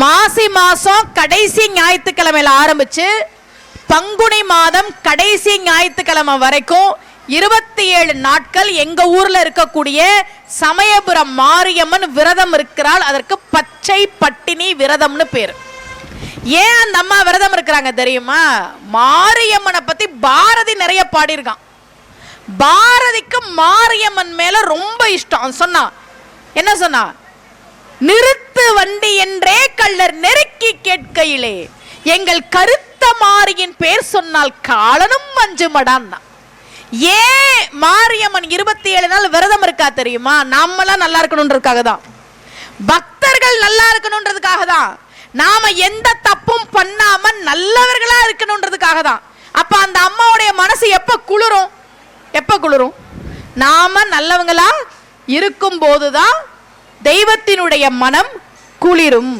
மாசி மாசம் கடைசி ஞாயிற்றுக்கிழமையில ஆரம்பிச்சு பங்குனி மாதம் கடைசி ஞாயிற்றுக்கிழமை வரைக்கும் இருபத்தி ஏழு நாட்கள் எங்க ஊர்ல இருக்கக்கூடிய சமயபுரம் மாரியம்மன் விரதம் இருக்கிறாள். அதற்கு பச்சை பட்டினி விரதம்னு பேர். ஏன் அந்த அம்மா விரதம் இருக்கிறாங்க தெரியுமா? மாரியம்மனை பத்தி பாரதி நிறைய பாடியிருக்கான். பாரதிக்கு மாரியம்மன் மேல ரொம்ப இஷ்டம். சொன்னா சொன்னான். என்ன சொன்னா நிறு தம்பி என்றே கள்ளர் நெருக்கி கேட்கையிலே. எங்கள் கருத்த மாரியின் பேர் சொன்னால் காலனும் மஞ்சுமடான் ஏன் மாரியம்மன் இருபத்தி ஏழு நாள் விரதம் இருக்கா தெரியுமா? நாமெல்லாம் நல்லா இருக்கணுன்றதுக்காக தான். பக்தர்கள் நல்லா இருக்கணுன்றதுக்காக தான். நாம எந்த தப்பும் பண்ணாம நல்லவர்களா இருக்கணுன்றதுக்காக தான். அப்ப அந்த அம்மாவுடைய மனசு எப்ப குளிரும்? எப்ப குளிரும்? நாம நல்லவங்களா இருக்கும் போதுதான் தெய்வத்தினுடைய மனம் குளிரும்